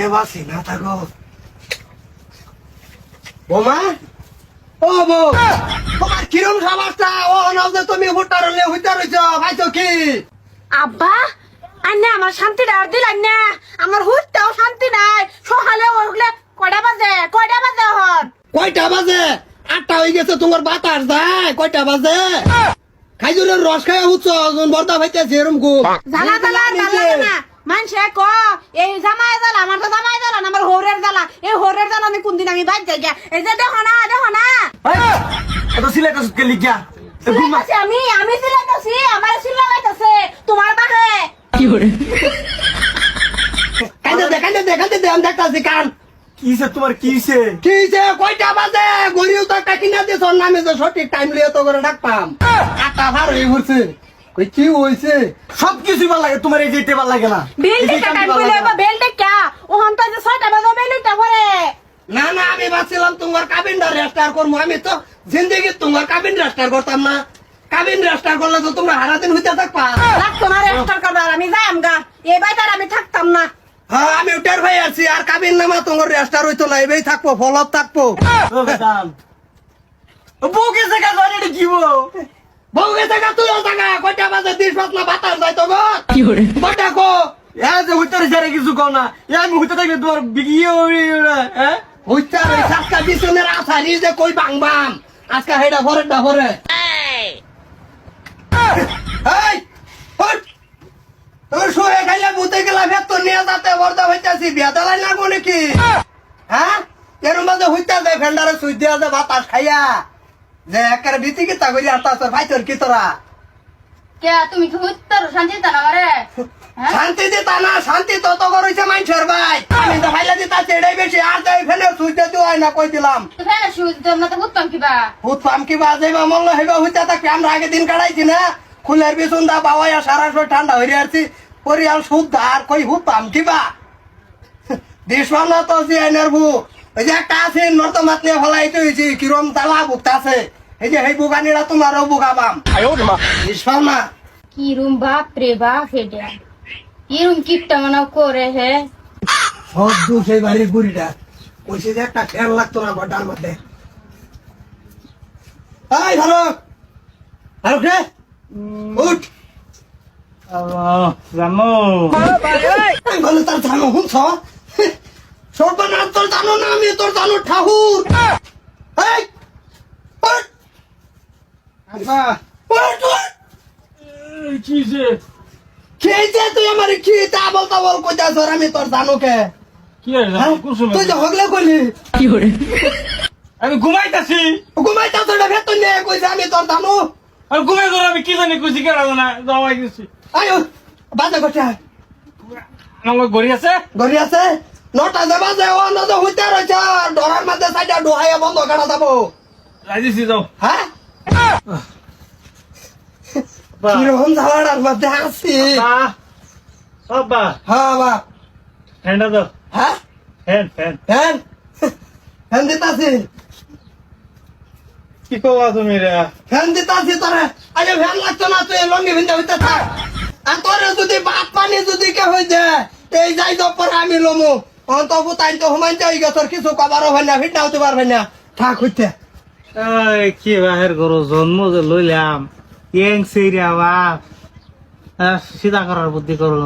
কে বাসি না থাকো। বোমা? ও বউ তোমার কিরম সমস্যা ও যে তুমি হুটার হলে হুটার হইছ ভাইছো কি? আব্বা আন্না আমার শান্তিটা আর দিলাম না। আমার হুটটাও শান্তি নাই। সকালে উঠলে কয়টা বাজে? কয়টা বাজে হন কয়টা বাজে? আটটা হয়ে গেছে তোমার বাতাস যায় কয়টা বাজে? খাইজুরের রস খাই উঠছ বর্দা ভাইতেছে এরম খুব। জ্বালা জ্বালা জ্বালা। মানুষে ক এই জামাই জ্বালা আমার তো জামাই জ্বালা না আমার হোরের জ্বালা এই হোরের জ্বালা আমি কোনদিন আমি বাদ যাই গিয়া। এই যে দেখো না দেখো না। এত সিলেট কে লিখা সিলাইতাছি আমি আমি সিলাইতাছি আমার সিলাইতাছে তোমার বাহে। কাইতে দে কাইতে দে দে আমি দেখতাছি কান। কিসে তোমার কিসে কি যে কয়টা বাজে? গরিও তো একটা কিনা দিছ নামে যে সঠিক টাইম লিয়ে তো করে ডাকতাম আটটা ভার হয়ে ঘুরছে। কই কি হইছে? সব কিছু ভালো লাগে তোমার এই যেতে ভালো লাগে না। বেল এই যে টেকা কান্দি টাইম ভালো কইলে বা বেল টেকা ওহন তো যে ছয়টা বাজে বেলুটা পরে। না না আমি ভাবছিলাম তোমার কাবিনটা রেস্টার করব আমি তো জিন্দগি তোমার কাবিন রেস্টার করতাম না। কাবিন রেস্টার করলে তো তোমরা হারাদিন হইতে থাকবা। লাগতো না রেস্টার করবার আমি যাই আমগা এই বাইতার আমি থাকতাম না। হ্যাঁ আমি উঠার ভাই আছি আর কাবিন নামা তোমার রেস্টার হইতো না এবেই থাকব ফলত থাকব। বউকে জায়গা ধরে কি বউ গেছে গা তুইও থাকা কয়টা বাজে দিস পাতলা বাতাস যাই তো গো কয়টা কো এ যে হইতে রে কিছু কও না এ আমি হইতে থাকলে তোমার বিগিয়ে হ্যাঁ হইতা ওই সাতটা বিছনের আছারি যে কই বাংবাম আজকে হেডা ভরে ডা ভরে। এই! তোর শুয়ে খাইলে বুতে গেলা ফের তো নিয়ে যাতে বর্দা হইতাছি বিয়া দেলাই লাগবো নাকি? হ্যাঁ। এর মাঝে হইতা দে ফেন্ডারে সুই দিয়া দে বাতাস খাইয়া। যে একের বিতি কি তা করি আতা তোর ভাই তোর কি তোরা? কে তুমি কি উত্তর শান্তি তা না রে হ্যাঁ? শান্তি দিতা না শান্তি করেছে মানুষের ভাই। আমি তো ভাইলা দিতা চেড়াই বেশি। আর ফেলে না কই দিলাম। তো ফেলে তোর মতো উত্তম কিবা উৎপাম কি বাজে বা মল্ল হইবা হইতে আমরা আগে দিন কাটাইছি না। খুলের বিছুন দা বাবাইয়া সারা সময় ঠান্ডা হয়ে আসছি। পরিয়াল শুদ্ধ আর কই হুতাম কিবা দিশমানা তো যে আইনার বু এই যে একটা আছে নর্ত মাত নিয়ে ফলাইতে হয়েছি কিরম তালা বুকটা আছে। এই যে সেই বুকানিরা তোমারও বুকাবাম দিশমানা কি রুম বাপ রে বাপ হেডা কি রুম কিপটা মনে করে হে? সব দূর সেই বাড়ির বুড়িটা। কইছে যে একটা ফ্যান লাগতো না গড্ডার মধ্যে। এই ভালো ভালো রে! উঠ! জানো। আমি বলে তার জানো শুনছ? সর্বনাশ তোর জানো না আমি তোর জানো ঠাকুর। খেয়েছে তুই আমার কি তা বলতা বল কোথায় তোর আমি তোর জানো কে? হ্যাঁ? তুই যে হগলে কইলি। আমি ঘুমাইতাছি। ঘুমাইতা তোর ভেতর নিয়ে কইছে আমি তোর জানো। আর ঘুমাই ধরে আমি কি জানি কুচি কেন না যাওয়াই গেছি। আয়ো বাজে কথা। আমার ঘড়ি আছে? ঘড়ি আছে? নটা যে বাজে ও নজর হইতে রয়েছে ডরার মাঝে সাইডা ডোহাইয়া বন্ধ কাটা যাব। রাজিছি যাও হ্যাঁ কীরকম ঝাড়ার মধ্যে আছি বাবা। হ্যাঁ বা ফ্যানটা দাও হ্যাঁ ফ্যান ফ্যান ফ্যান ফ্যান দিতাছি কি কবা তুমি রে ফ্যান দিতাছি তোরে আরে ফ্যান লাগতো না তুই লঙ্গি ভিন্দা হইতে থাক। আর তোরে যদি ভাত পানি যদি কে হই দে এই যাই তো আমি লমু। তো যাই কিছু কবারও না ফিট হতে পারবে না। থাক হইতে। এই কি বাহের গরু জন্ম যে লইলাম। বাপ। সিধা করার বুদ্ধি করো